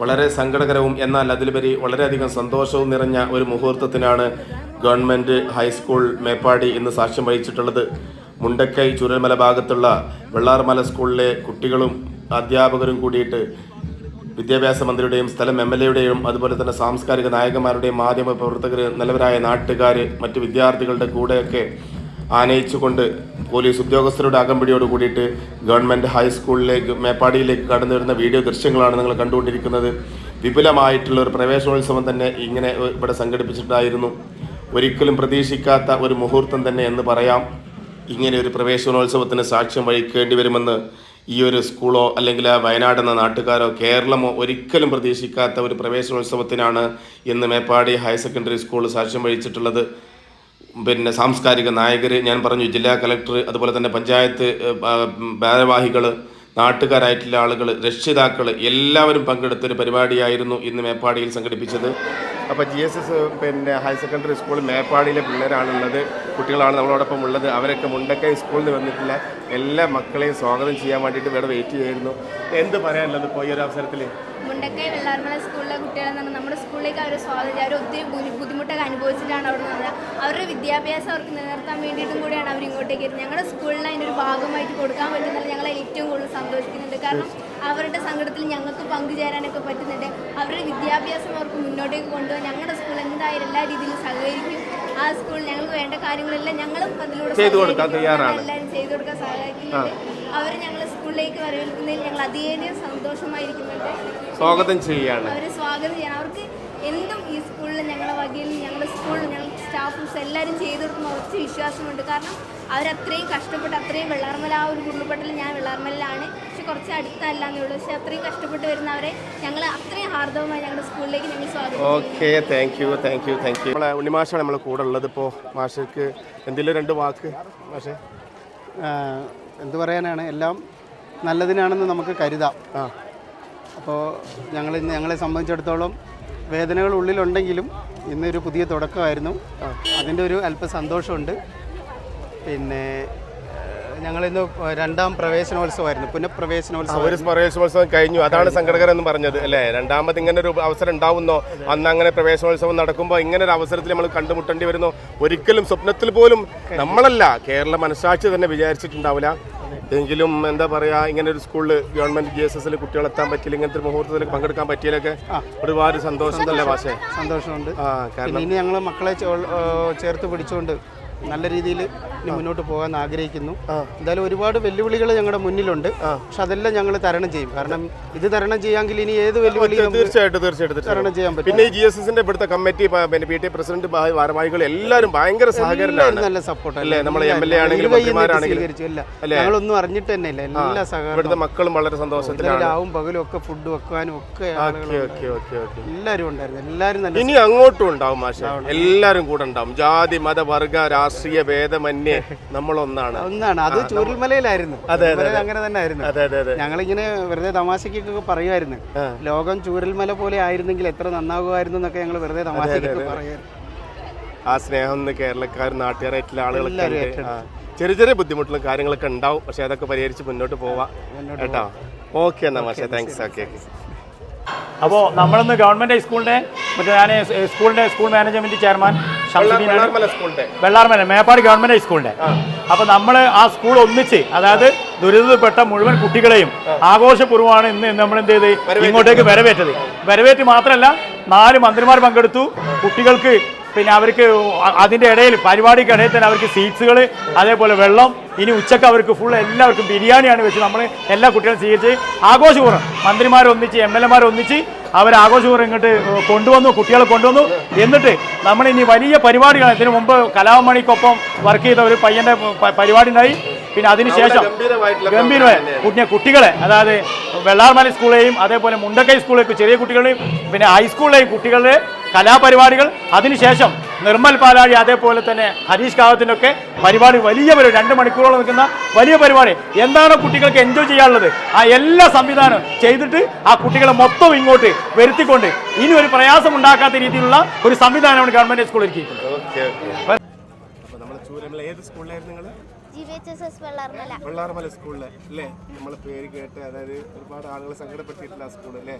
വളരെ സങ്കടകരവും എന്നാൽ അതിലുപരി വളരെയധികം സന്തോഷവും നിറഞ്ഞ ഒരു മുഹൂർത്തത്തിനാണ് ഗവൺമെന്റ് ഹൈസ്കൂൾ മേപ്പാടി ഇന്ന് സാക്ഷ്യം വഹിച്ചിട്ടുള്ളത്. മുണ്ടക്കൈ ചുരൽമല ഭാഗത്തുള്ള വെള്ളാർമല സ്കൂളിലെ കുട്ടികളും അധ്യാപകരും കൂടിയിട്ട് വിദ്യാഭ്യാസ മന്ത്രിയുടെയും സ്ഥലം എം എൽ എയുടെയും അതുപോലെ തന്നെ സാംസ്കാരിക നായകന്മാരുടെയും മാധ്യമ പ്രവർത്തകർ നിലവരായ നാട്ടുകാർ മറ്റ് വിദ്യാർത്ഥികളുടെ കൂടെയൊക്കെ ആനയിച്ചുകൊണ്ട് പോലീസ് ഉദ്യോഗസ്ഥരുടെ അകമ്പടിയോട് കൂടിയിട്ട് ഗവൺമെന്റ് ഹൈസ്കൂളിലേക്ക് മേപ്പാടിയിലേക്ക് കടന്നു വരുന്ന വീഡിയോ ദൃശ്യങ്ങളാണ് നിങ്ങൾ കണ്ടുകൊണ്ടിരിക്കുന്നത്. വിപുലമായിട്ടുള്ള ഒരു പ്രവേശനോത്സവം തന്നെ ഇങ്ങനെ ഇവിടെ സംഘടിപ്പിച്ചിട്ടായിരുന്നു ഒരിക്കലും പ്രതീക്ഷിക്കാത്ത ഒരു മുഹൂർത്തം തന്നെ എന്ന് പറയാം. ഇങ്ങനെ ഒരു പ്രവേശനോത്സവത്തിന് സാക്ഷ്യം വഹിക്കേണ്ടി വരുമെന്ന് ഈ ഒരു സ്കൂളോ അല്ലെങ്കിൽ ആ വയനാട് എന്ന നാട്ടുകാരോ കേരളമോ ഒരിക്കലും പ്രതീക്ഷിക്കാത്ത ഒരു പ്രവേശനോത്സവത്തിനാണ് ഇന്ന് മേപ്പാടി ഹയർ സെക്കൻഡറി സ്കൂൾ സാക്ഷ്യം വഹിച്ചിട്ടുള്ളത്. പിന്നെ സാംസ്കാരിക നായകർ ഞാൻ പറഞ്ഞു ജില്ലാ കലക്ടർ അതുപോലെ തന്നെ പഞ്ചായത്ത് ഭാരവാഹികൾ നാട്ടുകാരായിട്ടുള്ള ആളുകൾ രക്ഷിതാക്കൾ എല്ലാവരും പങ്കെടുത്തൊരു പരിപാടിയായിരുന്നു ഇന്ന് മേപ്പാടിയിൽ സംഘടിപ്പിച്ചത്. അപ്പോൾ ജി എസ് എസ് പിന്നെ ഹയർ സെക്കൻഡറി സ്കൂൾ മേപ്പാടിയിലെ പിള്ളേരാണുള്ളത് കുട്ടികളാണ് നമ്മളോടൊപ്പം ഉള്ളത് അവരൊക്കെ മുണ്ടക്കൈ സ്കൂളിൽ നിന്ന് വന്നിട്ടുള്ള എല്ലാ മക്കളെയും സ്വാഗതം ചെയ്യാൻ വേണ്ടിയിട്ട് ഇവിടെ വെയിറ്റ് ചെയ്യായിരുന്നു എന്ത് പറയാനുള്ളത് ഇപ്പോൾ ഈ ഒരു അവസരത്തിൽ മുണ്ടക്കൈ വെള്ളാർമല സ്കൂളിലെ കുട്ടികളെന്ന് പറഞ്ഞാൽ നമ്മുടെ സ്കൂളിലേക്ക് അവർ സ്വാതന്ത്ര്യം അവർ ഒത്തിരി ബുദ്ധി- ബുദ്ധിമുട്ടൊക്കെ അനുഭവിച്ചിട്ടാണ് അവിടെ നിന്ന് അവരുടെ വിദ്യാഭ്യാസം അവർക്ക് നിലനിർത്താൻ വേണ്ടിയിട്ടും കൂടിയാണ് അവർ ഇങ്ങോട്ടേക്ക് വരുന്നത്. ഞങ്ങളുടെ സ്കൂളിൽ അതിന്റെ ഒരു ഭാഗമായിട്ട് കൊടുക്കാൻ പറ്റുന്നില്ല ഞങ്ങൾ അതിൽ ഏറ്റവും കൂടുതൽ സന്തോഷിക്കുന്നുണ്ട്. കാരണം അവരുടെ സങ്കടത്തിൽ ഞങ്ങൾക്ക് പങ്കുചേരാനൊക്കെ പറ്റുന്നുണ്ട്. അവരുടെ വിദ്യാഭ്യാസം അവർക്ക് മുന്നോട്ടേക്ക് കൊണ്ടുപോകാൻ ഞങ്ങളുടെ സ്കൂൾ എന്തായാലും എല്ലാ രീതിയിലും സഹകരിക്കും. ആ സ്കൂളിൽ ഞങ്ങൾക്ക് വേണ്ട കാര്യങ്ങളെല്ലാം ഞങ്ങളും അതിലൂടെ. എല്ലാവരും ചെയ്തു കൊടുക്കാൻ സഹായിക്കുന്നുണ്ട്. അവർ ഞങ്ങൾ സ്കൂളിലേക്ക് വരവേൽക്കുന്നതിൽ ഞങ്ങൾ അതിയേറെ സന്തോഷമായിരിക്കുന്നുണ്ട്. സ്വാഗതം ചെയ്യാണ് അവരെ സ്വാഗതം ചെയ്യണം. അവർക്ക് എന്തും ഈ സ്കൂളിൽ ഞങ്ങളുടെ വകയിൽ ഞങ്ങളുടെ സ്കൂളിൽ ഞങ്ങൾ സ്റ്റാഫും എല്ലാവരും ചെയ്തു കൊടുക്കുന്ന കുറച്ച് വിശ്വാസമുണ്ട്. കാരണം അവരത്രയും കഷ്ടപ്പെട്ട് അത്രയും വെള്ളാർമല ആ ഒരു ഉരുൾപൊട്ടൽ ഞാൻ വെള്ളാർമലയിലാണ്. പക്ഷെ കുറച്ച് അടുത്തല്ല എന്നുള്ളൂ പക്ഷെ അത്രയും കഷ്ടപ്പെട്ട് വരുന്നവരെ ഞങ്ങൾ അത്രയും ഹാർദവമായി ഞങ്ങളുടെ സ്കൂളിലേക്ക് ഞങ്ങൾ സ്വാഗതം. Okay thank you thank you thank you നമ്മളെ ഉണ്ണിമാഷാണ് നമ്മളെ കൂടെ ഉള്ളത് ഇപ്പോൾ മാഷക്ക് എന്തെങ്കിലും രണ്ട് വാക്ക് മാഷേ? എന്ത് പറയാനാണ്? എല്ലാം നല്ലതിനാണെന്ന് നമുക്ക് കരുതാം. ആ. അപ്പോൾ ഞങ്ങൾ ഇന്ന് ഞങ്ങളെ സംബന്ധിച്ചിടത്തോളം വേദനകൾ ഉള്ളിലുണ്ടെങ്കിലും ഇന്നൊരു പുതിയ തുടക്കമായിരുന്നു. അതിന്റെ ഒരു അല്പ സന്തോഷമുണ്ട്. പിന്നെ ഞങ്ങളിന്ന് രണ്ടാം പ്രവേശനോത്സവമായിരുന്നു. പുനഃപ്രവേശനോത്സവം ഒരു പ്രവേശനോത്സവം കഴിഞ്ഞു. അതാണ് സംഘടകർ എന്ന് പറഞ്ഞത് അല്ലേ? രണ്ടാമത് ഇങ്ങനെ ഒരു അവസരം ഉണ്ടാവുന്നോ? അന്ന് അങ്ങനെ പ്രവേശനോത്സവം നടക്കുമ്പോൾ ഇങ്ങനെ ഒരു അവസരത്തിൽ നമ്മൾ കണ്ടുമുട്ടേണ്ടി വരുന്നു. ഒരിക്കലും സ്വപ്നത്തിൽ പോലും നമ്മളല്ല കേരള മനസാക്ഷി തന്നെ വിചാരിച്ചിട്ടുണ്ടാവില്ല. എങ്കിലും എന്താ പറയാ ഇങ്ങനെ ഒരു സ്കൂളിൽ ഗവൺമെന്റ് ജി എസ് എസിൽ കുട്ടികൾ എത്താൻ പറ്റിയില്ല ഇങ്ങനത്തെ ഒരു മുഹൂർത്തത്തിൽ പങ്കെടുക്കാൻ പറ്റിയാലൊക്കെ ഒരുപാട് സന്തോഷം. തന്നെ ഭാഷ സന്തോഷമുണ്ട് ഇനി ഞങ്ങൾ മക്കളെ ചേർത്ത് പിടിച്ചുകൊണ്ട് നല്ല രീതിയിൽ ഇനി മുന്നോട്ട് പോകാൻ ആഗ്രഹിക്കുന്നു. എന്തായാലും ഒരുപാട് വെല്ലുവിളികൾ ഞങ്ങളുടെ മുന്നിലുണ്ട്. പക്ഷെ അതെല്ലാം ഞങ്ങൾ തരണം ചെയ്യും. കാരണം ഇത് തരണം ചെയ്യാമെങ്കിൽ ഇനി ഏത് വെല്ലുവിളി തീർച്ചയായിട്ടും തീർച്ചയായിട്ടും തരണം ചെയ്യാൻ പറ്റും. പിന്നെ ഈ ജി എസ് എസിന്റെ ഇവിടുത്തെ കമ്മിറ്റി പ- ടി പ്രസിഡന്റ് ഭാരവാഹികൾ എല്ലാവരും ഭയങ്കര സഹകരണമാണ്. നല്ല സപ്പോർട്ട് അല്ലേ? നമ്മളെ എം എൽ എ ആണെങ്കിലും ഞങ്ങളൊന്നും അറിഞ്ഞിട്ട് തന്നെ ഇല്ല. എല്ലാ സഹകരണം ഇവിടുത്തെ മക്കളും വളരെ സന്തോഷത്തിലാണ്. രാവും പകലും ഒക്കെ ഫുഡ് വെക്കാനും ഒക്കെ എല്ലാവരും ഉണ്ടായിരുന്നു. എല്ലാവരും ഇനി അങ്ങോട്ടും ഉണ്ടാവും മാഷ. എല്ലാവരും കൂടെ ഉണ്ടാവും. ജാതി മത വർഗ രാഷ്ട്രീയ ഭേദമന്യേ നമ്മളൊന്നാണ്. ഒന്നാണ്. അത് ചൂരൽമലയിലായിരുന്നു. അതെ അങ്ങനെ തന്നെ ആയിരുന്നു അതെ അതെ അതെ. ഞങ്ങളിങ്ങനെ വെറുതെ തമാശക്കൊക്കെ പറയുമായിരുന്നു. ലോകം ചൂരൽമല പോലെ ആയിരുന്നെങ്കിൽ എത്ര നന്നാകുമായിരുന്നു എന്നൊക്കെ ഞങ്ങൾ വെറുതെ തമാശക്കൊക്കെ പറയുമായിരുന്നു. ആ സ്നേഹം കേരളക്കാർ കേരളക്കാരും നാട്ടുകാരായിട്ടുള്ള ആളുകളൊക്കെ ചെറിയ ചെറിയ ബുദ്ധിമുട്ടുകളും കാര്യങ്ങളൊക്കെ ഉണ്ടാവും. പക്ഷെ അതൊക്കെ പരിഹരിച്ച് മുന്നോട്ട് പോവാം. കേട്ടോ? ഓക്കെ എന്നാ മാഷെ. താങ്ക്സ് ഓക്കെ അപ്പോൾ നമ്മളിന്ന് ഗവൺമെന്റ് ഹൈസ്കൂളിന്റെ മറ്റേ ഞാൻ സ്കൂളിന്റെ school management chairman Vellarmala Meppadi government ഹൈസ്കൂളിന്റെ അപ്പോൾ നമ്മൾ ആ. സ്കൂൾ ഒന്നിച്ച് അതായത് ദുരിതപ്പെട്ട മുഴുവൻ കുട്ടികളെയും ആഘോഷപൂർവമാണ് ഇന്ന് നമ്മൾ എന്ത് ചെയ്ത് ഇങ്ങോട്ടേക്ക് വരവേറ്റത്. വരവേറ്റ് മാത്രമല്ല നാല് മന്ത്രിമാർ പങ്കെടുത്തു. കുട്ടികൾക്ക് പിന്നെ അവർക്ക് അതിന്റെ ഇടയിൽ പരിപാടിക്ക് ഇടയിൽ തന്നെ അവർക്ക് സീറ്റ്സുകൾ അതേപോലെ വെള്ളം ഇനി ഉച്ചയ്ക്ക് അവർക്ക് ഫുൾ എല്ലാവർക്കും ബിരിയാണിയാണ് വെച്ച് നമ്മൾ എല്ലാ കുട്ടികളും സ്വീകരിച്ച് ആഘോഷപൂർവം മന്ത്രിമാരൊന്നിച്ച് എം എൽ എമാരൊന്നിച്ച് അവർ ആഘോഷപൂർവം ഇങ്ങോട്ട് കൊണ്ടുവന്നു കുട്ടികളെ കൊണ്ടുവന്നു. എന്നിട്ട് നമ്മൾ ഇനി വലിയ പരിപാടികൾ ഇതിനു മുമ്പ് കലാമണിക്കൊപ്പം വർക്ക് ചെയ്ത ഒരു പയ്യന്റെ പരിപാടി ഉണ്ടായി. പിന്നെ അതിനുശേഷം ഗംഭീരമായ കുട്ടിയെ കുട്ടികളെ അതായത് വെള്ളാർമല സ്കൂളെയും അതേപോലെ മുണ്ടക്കൈ സ്കൂളിലേക്ക് ചെറിയ കുട്ടികളെയും പിന്നെ ഹൈസ്കൂളിലെയും കുട്ടികളുടെ കലാപരിപാടികൾ അതിനുശേഷം നിർമ്മൽ പാലാഴി അതേപോലെ തന്നെ ഹരീഷ് കാവത്തിന്റെ ഒക്കെ പരിപാടി വലിയ പരിപാടി രണ്ട് മണിക്കൂറോളം നിൽക്കുന്ന വലിയ പരിപാടി. എന്താണ് കുട്ടികൾക്ക് എൻജോയ് ചെയ്യാനുള്ളത്? ആ എല്ലാ സംവിധാനവും ചെയ്തിട്ട് ആ കുട്ടികളെ മൊത്തം ഇങ്ങോട്ട് വരുത്തിക്കൊണ്ട് ഇനി ഒരു പ്രയാസം ഉണ്ടാക്കാത്ത രീതിയിലുള്ള ഒരു സംവിധാനമാണ് ഗവൺമെന്റ് സ്കൂളിൽ ഇരിക്കുന്നത്. ഏത് സ്കൂളിലായിരുന്നു നിങ്ങൾ വെള്ളാർമല. സ്കൂളിൽ അല്ലേ? നമ്മളെ പേര് കേട്ട് അതായത് ഒരുപാട് ആളുകൾ സങ്കടപ്പെട്ടിട്ടില്ല സ്കൂൾ അല്ലേ?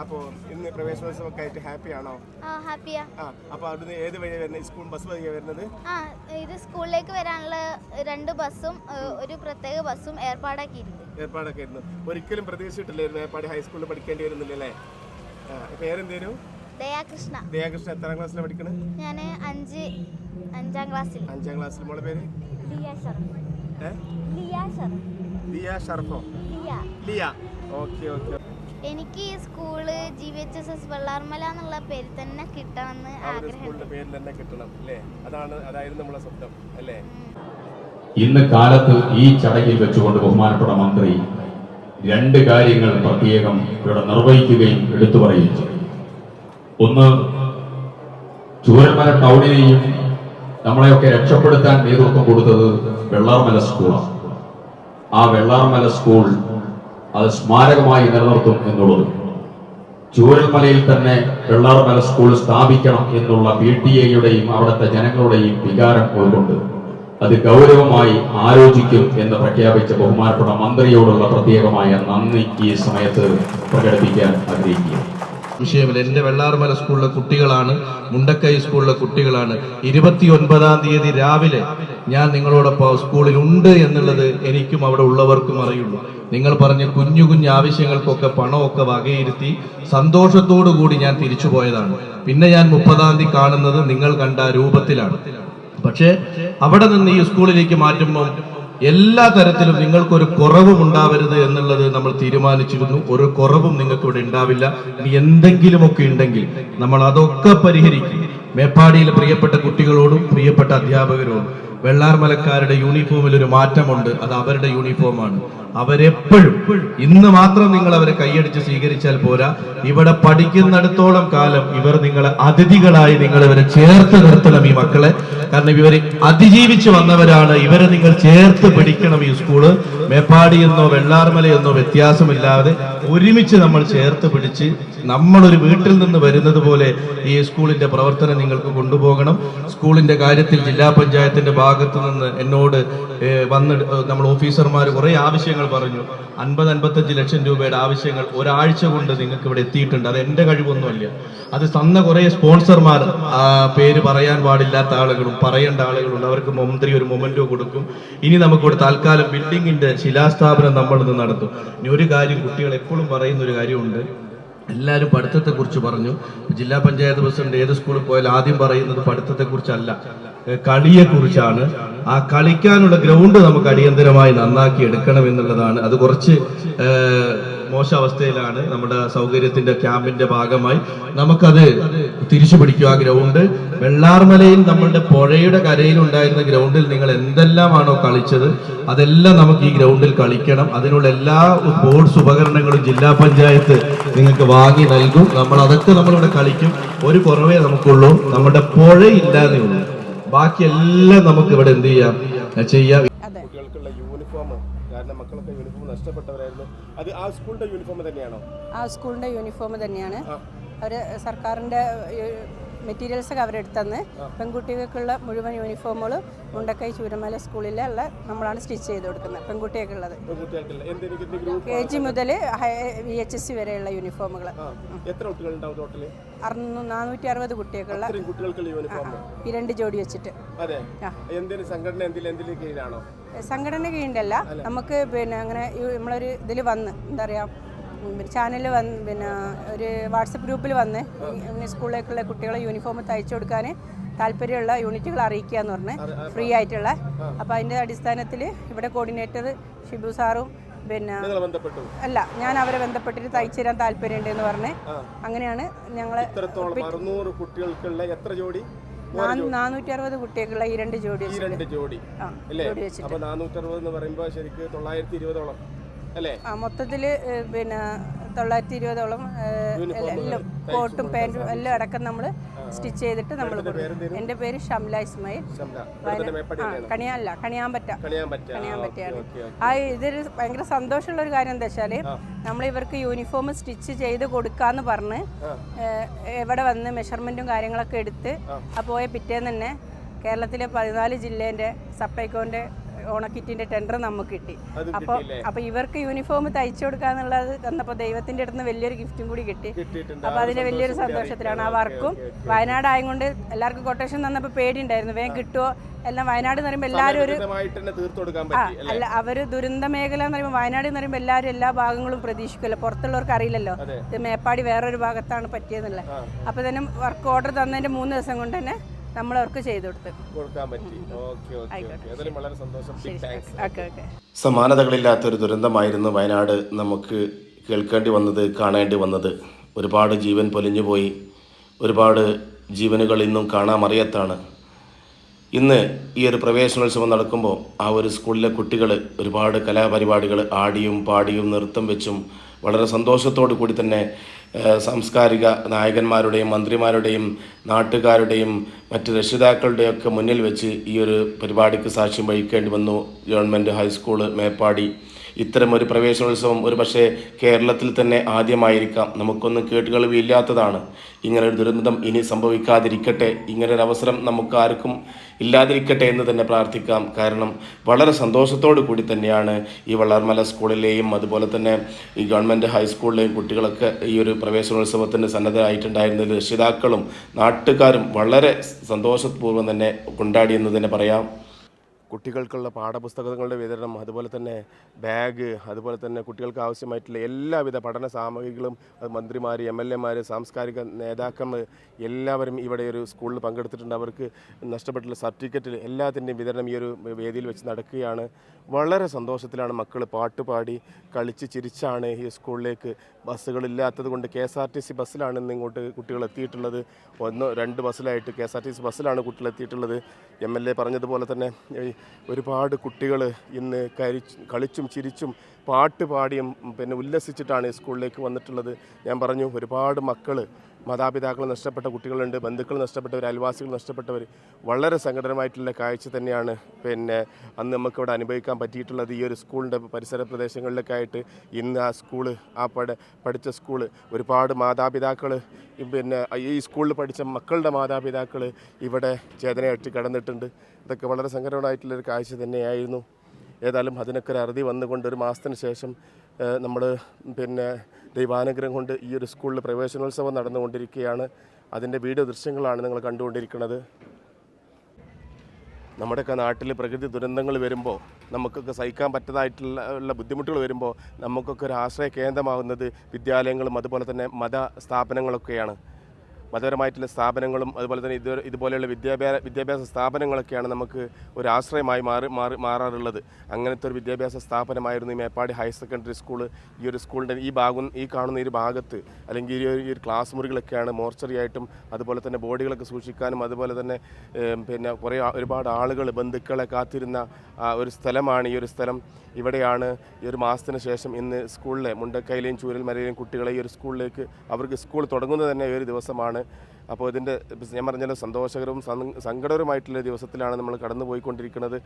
അപ്പോ ഇന്ന് പ്രവേശനോത്സവം ഒക്കെ ആയിട്ട് ഹാപ്പി ആണോ ഹാപ്പിയാ. ആ അപ്പോൾ അവിടുന്ന് ഏത് വഴി വരുന്നത് സ്കൂൾ ബസ് വഴിയാ വരുന്നത്? ആ ഇത് സ്കൂളിലേക്ക് വരാനുള്ള രണ്ട് ബസ്സും ഒരു പ്രത്യേക ബസ്സും ഏർപ്പാടാക്കിയിരുന്നു ഏർപ്പാടൊക്കെ ആയിരുന്നു. ഒരിക്കലും പ്രതീക്ഷിച്ചിട്ടില്ലായിരുന്നു ഏർപ്പാട് ഹൈസ്കൂളിൽ പഠിക്കേണ്ടി വരുന്നില്ലല്ലേ ആ പേരെന്തേരും ദയാകൃഷ്ണ. ദയാകൃഷ്ണൻ എത്രാം ക്ലാസ്സിലാണ് പഠിക്കുന്നത് ഞാൻ അഞ്ച് അഞ്ചാം ക്ലാസ്സിൽ അഞ്ചാം ക്ലാസ്സിൽ മോളെ പേര്? ദിയ ഷർഫോ ലിയ ഓക്കെ ഓക്കെ എനിക്ക് ഈ school G V H S S Vellarmala എന്നുള്ള പേര് തന്നെ കിട്ടണമെന്ന് ആഗ്രഹം ഒരു പേരിൽ തന്നെ കിട്ടണം അല്ലേ? അതാണ് അതായിരുന്നു നമ്മളെ സ്വപ്നം അല്ലേ? ഇന്ന് കാലത്ത് ഈ ചടങ്ങിൽ വെച്ചുകൊണ്ട് ബഹുമാനപ്പെട്ട മന്ത്രി രണ്ട് കാര്യങ്ങൾ പ്രത്യേകം ഇവിടെ നിർവഹിക്കുകയും എടുത്തു പറയുകയും ചെയ്തു ഒന്ന് ചൂരമല ടൗണിനെയും നമ്മളെയൊക്കെ രക്ഷപ്പെടുത്താൻ നേതൃത്വം കൊടുത്തത് വെള്ളാർമല സ്കൂളാണ് ആ വെള്ളാർമല സ്കൂൾ അത് സ്മാരകമായി നിലനിർത്തും എന്നുള്ളത്. ചൂരൽമലയിൽ തന്നെ വെള്ളാർമല സ്കൂൾ സ്ഥാപിക്കണം എന്നുള്ള പി ടി എയുടെയും അവിടുത്തെ ജനങ്ങളുടെയും വികാരം ഉൾക്കൊണ്ട് അത് ഗൗരവമായി ആലോചിക്കും എന്ന് പ്രഖ്യാപിച്ച ബഹുമാനപ്പെട്ട മന്ത്രിയോടുള്ള പ്രത്യേകമായ നന്ദി ഈ സമയത്ത് പ്രകടിപ്പിക്കാൻ ആഗ്രഹിക്കുകയാണ്. വിഷയമില്ല. എന്റെ വെള്ളാർമല സ്കൂളിലെ കുട്ടികളാണ് മുണ്ടക്കൈ സ്കൂളിലെ കുട്ടികളാണ്. ഇരുപത്തി ഒൻപതാം തീയതി രാവിലെ ഞാൻ നിങ്ങളോടൊപ്പം സ്കൂളിൽ ഉണ്ട് എന്നുള്ളത് എനിക്കും അവിടെ ഉള്ളവർക്കും അറിയുള്ളൂ. നിങ്ങൾ പറഞ്ഞ കുഞ്ഞു കുഞ്ഞു ആവശ്യങ്ങൾക്കൊക്കെ പണമൊക്കെ വകയിരുത്തി സന്തോഷത്തോടു കൂടി ഞാൻ തിരിച്ചു പോയതാണ്. പിന്നെ ഞാൻ മുപ്പതാം തീയതി കാണുന്നത് നിങ്ങൾ കണ്ട രൂപത്തിലാണ്. പക്ഷേ അവിടെ നിന്ന് ഈ സ്കൂളിലേക്ക് മാറ്റുമ്പോൾ എല്ലാ തരത്തിലും നിങ്ങൾക്കൊരു കുറവും ഉണ്ടാവരുത് എന്നുള്ളത് നമ്മൾ തീരുമാനിച്ചിരുന്നു. ഒരു കുറവും നിങ്ങൾക്ക് ഇവിടെ ഉണ്ടാവില്ല. ഇനി എന്തെങ്കിലുമൊക്കെ ഉണ്ടെങ്കിൽ നമ്മൾ അതൊക്കെ പരിഹരിക്കും. മേപ്പാടിയിലെ പ്രിയപ്പെട്ട കുട്ടികളോടും പ്രിയപ്പെട്ട അധ്യാപകരോടും. വെള്ളാർമലക്കാരുടെ യൂണിഫോമിൽ ഒരു മാറ്റമുണ്ട്. അത് അവരുടെ യൂണിഫോമാണ് അവരെപ്പോഴും ഇന്ന് മാത്രം നിങ്ങൾ അവരെ കൈയടിച്ച് സ്വീകരിച്ചാൽ പോരാ. ഇവിടെ പഠിക്കുന്നിടത്തോളം കാലം ഇവർ നിങ്ങളെ അതിഥികളായി നിങ്ങൾ ഇവരെ ചേർത്ത് നിർത്തണം ഈ മക്കളെ. കാരണം ഇവർ അതിജീവിച്ച് വന്നവരാണ്. ഇവരെ നിങ്ങൾ ചേർത്ത് പിടിക്കണം ഈ സ്കൂൾ മേപ്പാടി എന്നോ വെള്ളാർമല എന്നോ വ്യത്യാസമില്ലാതെ ഒരുമിച്ച് നമ്മൾ ചേർത്ത് പിടിച്ച് നമ്മളൊരു വീട്ടിൽ നിന്ന് വരുന്നത് പോലെ ഈ സ്കൂളിന്റെ പ്രവർത്തനം നിങ്ങൾക്ക് കൊണ്ടുപോകണം. സ്കൂളിന്റെ കാര്യത്തിൽ ജില്ലാ പഞ്ചായത്തിന്റെ ഭാഗത്ത് നിന്ന് എന്നോട് വന്ന് നമ്മൾ ഓഫീസർമാർ കുറേ ആവശ്യങ്ങൾ പറഞ്ഞു. അൻപത് അൻപത്തഞ്ച് ലക്ഷം രൂപയുടെ ആവശ്യങ്ങൾ ഒരാഴ്ച കൊണ്ട് നിങ്ങൾക്ക് ഇവിടെ എത്തിയിട്ടുണ്ട്. അത് എന്റെ കഴിവൊന്നുമല്ല. അത് തന്ന കുറേ സ്പോൺസർമാർ പേര് പറയാൻ പാടില്ലാത്ത ആളുകളും പറയേണ്ട ആളുകളുണ്ട്. അവർക്ക് മന്ത്രി ഒരു മൊമെന്റോ കൊടുക്കും. ഇനി നമുക്കിവിടെ താൽക്കാലം ബിൽഡിങ്ങിന്റെ ശിലാസ്ഥാപനം നമ്മൾ ഇന്ന് നടത്തും. ഇനി ഒരു കാര്യം കുട്ടികൾ എപ്പോഴും പറയുന്ന ഒരു കാര്യമുണ്ട്. എല്ലാവരും പഠിത്തത്തെക്കുറിച്ച് പറഞ്ഞു. ജില്ലാ പഞ്ചായത്ത് പ്രസിഡന്റ് ഏത് സ്കൂളിൽ പോയാലും ആദ്യം പറയുന്നത് പഠിത്തത്തെക്കുറിച്ചല്ല. കളിയെക്കുറിച്ചാണ്. ആ കളിക്കാനുള്ള ഗ്രൗണ്ട് നമുക്ക് അടിയന്തരമായി നന്നാക്കി എടുക്കണം എന്നുള്ളതാണ്. അത് കുറച്ച് മോശാവസ്ഥയിലാണ് നമ്മുടെ സൗകര്യത്തിന്റെ ക്യാമ്പിന്റെ ഭാഗമായി നമുക്കത് തിരിച്ചു പിടിക്കും ആ ഗ്രൗണ്ട്. വെള്ളാർമലയിൽ നമ്മളുടെ പുഴയുടെ കരയിൽ ഉണ്ടായിരുന്ന ഗ്രൗണ്ടിൽ നിങ്ങൾ എന്തെല്ലാമാണോ കളിച്ചത് അതെല്ലാം നമുക്ക് ഈ ഗ്രൗണ്ടിൽ കളിക്കണം. അതിനുള്ള എല്ലാ സ്പോർട്സ് ഉപകരണങ്ങളും ജില്ലാ പഞ്ചായത്ത് നിങ്ങൾക്ക് വാങ്ങി നൽകും. നമ്മൾ അതൊക്കെ നമ്മളിവിടെ കളിക്കും. ഒരു കുറവേ നമുക്കുള്ളൂ. നമ്മുടെ പുഴയില്ലാതെ ഉള്ളൂ. ബാക്കി എല്ലാം നമുക്ക് ഇവിടെ എന്ത് ചെയ്യാം? ചെയ്യാം. കുട്ടികൾക്കുള്ള യൂണിഫോം കാരണം മക്കളൊക്കെ യൂണിഫോം നഷ്ടപ്പെട്ടവരായിരുന്നു. അത് ആ സ്കൂളിന്റെ യൂണിഫോം തന്നെയാണോ? ആ സ്കൂളിന്റെ യൂണിഫോം തന്നെയാണ്. അവർ സർക്കാരിന്റെ മെറ്റീരിയൽസ് കവർ എടുത്തന്ന് പെൺകുട്ടികൾക്കുള്ള മുഴുവൻ യൂണിഫോമുകളും മുണ്ടക്കൈ ചൂരമല സ്കൂളിലെ ഉള്ള നമ്മളാണ് സ്റ്റിച്ച് ചെയ്ത് കൊടുക്കുന്നത് പെൺകുട്ടികൾക്കുള്ളത് കെ ജി മുതൽ വി എച്ച് എസ് സി വരെയുള്ള യൂണിഫോമുകൾ നാനൂറ്റി അറുപത് കുട്ടികൾക്കുള്ള ഈ രണ്ട് ജോഡി വെച്ചിട്ട്. സംഘടന കീഴിലല്ല. നമുക്ക് പിന്നെ അങ്ങനെ നമ്മളൊരു ഇതിൽ വന്ന് എന്താ പറയുക ചാനലിൽ വന്ന് പിന്നെ ഒരു വാട്സപ്പ് ഗ്രൂപ്പിൽ വന്ന് സ്കൂളിലേക്കുള്ള കുട്ടികളെ യൂണിഫോം തയ്ച്ചു കൊടുക്കാൻ താല്പര്യമുള്ള യൂണിറ്റുകൾ അറിയിക്കുക എന്ന് പറഞ്ഞ് ഫ്രീ ആയിട്ടുള്ള. അപ്പോൾ അതിന്റെ അടിസ്ഥാനത്തിൽ ഇവിടെ കോർഡിനേറ്റർ ഷിബു സാറും പിന്നെ അല്ല ഞാൻ അവരെ ബന്ധപ്പെട്ടിട്ട് തയ്ച്ചു തരാൻ താല്പര്യമുണ്ട് എന്ന് പറഞ്ഞ് അങ്ങനെയാണ് ഞങ്ങൾ കുട്ടികൾക്കുള്ള എത്ര ജോഡി? നാനൂറ്റി അറുപത് കുട്ടികൾക്കുള്ള ഈ രണ്ട് ജോഡി രണ്ട് ജോഡി. അല്ലേ? അപ്പൊ നാനൂറ്ററുപത് എന്ന് പറയുമ്പോൾ ശരിക്കും തൊള്ളായിരത്തി ഇരുപതോളം. അല്ലേ? ആ മൊത്തത്തിൽ പിന്നെ തൊള്ളായിരത്തി ഇരുപതോളം എല്ലാം കോട്ടും പാന്റും എല്ലാം അടക്കം നമ്മൾ സ്റ്റിച്ച് ചെയ്തിട്ട് നമ്മൾ കൊടുക്കും. എന്റെ പേര് ഷംല ഇസ്മായിൽ. കണിയാനല്ല കണിയാമ്പറ്റ. കണിയാമ്പറ്റയാണ്. ആ ഇതൊരു ഭയങ്കര സന്തോഷമുള്ള ഒരു കാര്യം എന്താ വെച്ചാൽ നമ്മൾ ഇവർക്ക് യൂണിഫോം സ്റ്റിച്ച് ചെയ്ത് കൊടുക്കാന്ന് പറഞ്ഞ് എവിടെ വന്ന് മെഷർമെന്റും കാര്യങ്ങളൊക്കെ എടുത്ത് ആ. പോയ പിറ്റേന്ന് തന്നെ കേരളത്തിലെ പതിനാല് ജില്ലേന്റെ സപ്ലൈകോന്റെ ഓണക്കിറ്റിന്റെ ടെൻഡർ നമുക്ക് കിട്ടി. അപ്പോൾ അപ്പോൾ ഇവർക്ക് യൂണിഫോം തയ്ച്ചു കൊടുക്കാന്നുള്ളത് തന്നപ്പോൾ ദൈവത്തിന്റെ അടുത്ത് നിന്ന് വലിയൊരു ഗിഫ്റ്റും കൂടി കിട്ടി. അപ്പോൾ അതിന്റെ വലിയൊരു സന്തോഷത്തിലാണ് ആ വർക്കും. വയനാട് ആയതുകൊണ്ട് എല്ലാവർക്കും കൊട്ടേഷൻ തന്നപ്പോൾ പേടിയുണ്ടായിരുന്നു. വേഗം കിട്ടുമോ എല്ലാം വയനാട് എന്ന് പറയുമ്പോൾ എല്ലാവരും ഒരു ആ അല്ല? അവർ ദുരന്ത മേഖല എന്ന് പറയുമ്പോൾ വയനാട് എന്ന് പറയുമ്പോൾ എല്ലാവരും എല്ലാ ഭാഗങ്ങളും പ്രതീക്ഷിക്കുമല്ലോ പുറത്തുള്ളവർക്ക് അറിയില്ലല്ലോ. ഇത് മേപ്പാടി വേറൊരു ഭാഗത്താണ് പറ്റിയതെന്നുള്ളത്. അപ്പോൾ തന്നെ വർക്ക് ഓർഡർ തന്നതിന്റെ മൂന്ന് ദിവസം കൊണ്ട് തന്നെ നമ്മൾ അവർക്ക് ചെയ്തു കൊടുത്തു. കൊടുക്കാൻ പറ്റി. Okay okay okay. വളരെ സന്തോഷം. ബിഗ് താങ്ക്സ് ഓക്കെ ഓക്കെ സമാനതകളില്ലാത്തൊരു ദുരന്തമായിരുന്നു വയനാട്. നമുക്ക് കേൾക്കേണ്ടി വന്നത് കാണേണ്ടി വന്നത്. ഒരുപാട് ജീവൻ പൊലിഞ്ഞു പോയി. ഒരുപാട് ജീവനുകൾ ഇന്നും കാണാമറിയത്താണ് ഇന്ന് ഈ ഒരു പ്രവേശനോത്സവം നടക്കുമ്പോൾ ആ ഒരു സ്കൂളിലെ കുട്ടികൾ ഒരുപാട് കലാപരിപാടികൾ ആടിയും പാടിയും നൃത്തം വെച്ചും വളരെ സന്തോഷത്തോടു കൂടി തന്നെ സാംസ്കാരിക നായകന്മാരുടെയും മന്ത്രിമാരുടെയും നാട്ടുകാരുടെയും മറ്റ് രക്ഷിതാക്കളുടെയൊക്കെ മുന്നിൽ വെച്ച് ഈ ഒരു പരിപാടിക്ക് സാക്ഷ്യം വഹിക്കേണ്ടി വന്നു ഗവൺമെന്റ് ഹൈസ്കൂൾ മേപ്പാടി. ഇത്തരം ഒരു പ്രവേശനോത്സവം ഒരു പക്ഷേ കേരളത്തിൽ തന്നെ ആദ്യമായിരിക്കാം. നമുക്കൊന്നും കേട്ടുകളിവില്ലാത്തതാണ് ഇങ്ങനെ ഒരു ദുരന്തം ഇനി സംഭവിക്കാതിരിക്കട്ടെ. ഇങ്ങനെ ഒരു അവസരം നമുക്ക് ആർക്കും ഇല്ലാതിരിക്കട്ടെ എന്ന് തന്നെ പ്രാർത്ഥിക്കാം. കാരണം വളരെ സന്തോഷത്തോടു കൂടി തന്നെയാണ് ഈ വളർമല സ്കൂളിലെയും അതുപോലെ തന്നെ ഈ ഗവൺമെന്റ് ഹൈസ്കൂളിലെയും കുട്ടികളൊക്കെ ഈ ഒരു പ്രവേശനോത്സവത്തിന് സന്നദ്ധരായിട്ടുണ്ടായിരുന്ന രക്ഷിതാക്കളും നാട്ടുകാരും വളരെ സന്തോഷപൂർവം തന്നെ കൊണ്ടാടി എന്ന് തന്നെ പറയാം. കുട്ടികൾക്കുള്ള പാഠപുസ്തകങ്ങളുടെ വിതരണം അതുപോലെ തന്നെ ബാഗ് അതുപോലെ തന്നെ കുട്ടികൾക്ക് ആവശ്യമായിട്ടുള്ള എല്ലാവിധ പഠന സാമഗ്രികളും മന്ത്രിമാർ എം എൽ എമാർ സാംസ്കാരിക നേതാക്കന്മാർ എല്ലാവരും ഇവിടെ ഒരു സ്കൂളിൽ പങ്കെടുത്തിട്ടുണ്ട്. അവർക്ക് നഷ്ടപ്പെട്ടുള്ള സർട്ടിഫിക്കറ്റ് എല്ലാത്തിന്റെയും വിതരണം ഈ ഒരു വേദിയിൽ വെച്ച് നടക്കുകയാണ്. വളരെ സന്തോഷത്തിലാണ് മക്കൾ പാട്ടുപാടി കളിച്ച് ചിരിച്ചാണ് ഈ സ്കൂളിലേക്ക് ബസ്സുകളില്ലാത്തത് കൊണ്ട് K S R T C ബസ്സിലാണ് ഇന്ന് ഇങ്ങോട്ട് കുട്ടികൾ എത്തിയിട്ടുള്ളത്. ഒന്ന് രണ്ട് ബസ്സിലായിട്ട് K S R T C ബസ്സിലാണ് കുട്ടികൾ എത്തിയിട്ടുള്ളത്. എം എൽ എ പറഞ്ഞതുപോലെ തന്നെ ഒരുപാട് കുട്ടികൾ ഇന്ന് കരിച്ച് കളിച്ചും ചിരിച്ചും പാട്ട് പാടിയും പിന്നെ ഉല്ലസിച്ചിട്ടാണ് ഈ സ്കൂളിലേക്ക് വന്നിട്ടുള്ളത്. ഞാൻ പറഞ്ഞു ഒരുപാട് മക്കൾ മാതാപിതാക്കൾ നഷ്ടപ്പെട്ട കുട്ടികളുണ്ട് ബന്ധുക്കൾ നഷ്ടപ്പെട്ടവർ അയൽവാസികൾ നഷ്ടപ്പെട്ടവർ വളരെ സങ്കടമായിട്ടുള്ള കാഴ്ച തന്നെയാണ്. പിന്നെ അന്ന് നമുക്കിവിടെ അനുഭവിക്കാൻ പറ്റിയിട്ടുള്ളത് ഈ ഒരു സ്കൂളിന്റെ പരിസര പ്രദേശങ്ങളിലൊക്കെ ആയിട്ട് ഇന്ന് ആ സ്കൂൾ ആ പഠ പഠിച്ച സ്കൂൾ ഒരുപാട് മാതാപിതാക്കൾ പിന്നെ ഈ സ്കൂളിൽ പഠിച്ച മക്കളുടെ മാതാപിതാക്കൾ ഇവിടെ ചേതനയായിട്ട് കിടന്നിട്ടുണ്ട്. ഇതൊക്കെ വളരെ സങ്കടമായിട്ടുള്ളൊരു കാഴ്ച തന്നെയായിരുന്നു. ഏതായാലും അതിനൊക്കെ ഒരു അറുതി വന്നുകൊണ്ട് ഒരു മാസത്തിന് ശേഷം നമ്മൾ പിന്നെ ദൈവാനുഗ്രഹം കൊണ്ട് ഈ ഒരു സ്കൂളിൽ പ്രവേശനോത്സവം നടന്നുകൊണ്ടിരിക്കുകയാണ്. അതിന്റെ വീഡിയോ ദൃശ്യങ്ങളാണ് നിങ്ങൾ കണ്ടുകൊണ്ടിരിക്കുന്നത്. നമ്മുടെയൊക്കെ നാട്ടിൽ പ്രകൃതി ദുരന്തങ്ങൾ വരുമ്പോൾ നമുക്കൊക്കെ സഹിക്കാൻ പറ്റതായിട്ടുള്ള ബുദ്ധിമുട്ടുകൾ വരുമ്പോൾ നമുക്കൊക്കെ ഒരു ആശ്രയ കേന്ദ്രമാകുന്നത് വിദ്യാലയങ്ങളും അതുപോലെ തന്നെ മത സ്ഥാപനങ്ങളൊക്കെയാണ്. മതപരമായിട്ടുള്ള സ്ഥാപനങ്ങളും അതുപോലെ തന്നെ ഇത് ഇതുപോലെയുള്ള വിദ്യാഭ്യാസ വിദ്യാഭ്യാസ സ്ഥാപനങ്ങളൊക്കെയാണ് നമുക്ക് ഒരു ആശ്രയമായി മാറി മാറി മാറാറുള്ളത്. അങ്ങനത്തെ ഒരു വിദ്യാഭ്യാസ സ്ഥാപനമായിരുന്നു ഈ മേപ്പാടി ഹയർ സെക്കൻഡറി സ്കൂൾ ഈ ഒരു സ്കൂളിന്റെ ഈ ഭാഗം ഈ കാണുന്ന ഈ ഒരു ഭാഗത്ത് അല്ലെങ്കിൽ ഈ ഒരു ഈ ഒരു ക്ലാസ് മുറികളൊക്കെയാണ് മോർച്ചറി ആയിട്ടും അതുപോലെ തന്നെ ബോഡികളൊക്കെ സൂക്ഷിക്കാനും അതുപോലെ തന്നെ പിന്നെ കുറേ ഒരുപാട് ആളുകൾ ബന്ധുക്കളെ കാത്തിരുന്ന ഒരു സ്ഥലമാണ് ഈ ഒരു സ്ഥലം. ഇവിടെയാണ് ഈ ഒരു മാസത്തിന് ശേഷം ഇന്ന് സ്കൂളിലെ മുണ്ടക്കയിലെയും ചൂരൽമലയിലെയും കുട്ടികളെ ഈ ഒരു സ്കൂളിലേക്ക് അവർക്ക് സ്കൂൾ തുടങ്ങുന്നത് തന്നെ ഒരു ദിവസമാണ്. അപ്പോൾ ഇതിന്റെ ഞാൻ പറഞ്ഞാലും സന്തോഷകരവും സങ്കടകരമായിട്ടുള്ള ദിവസത്തിലാണ് നമ്മൾ കടന്നു പോയിക്കൊണ്ടിരിക്കുന്നത്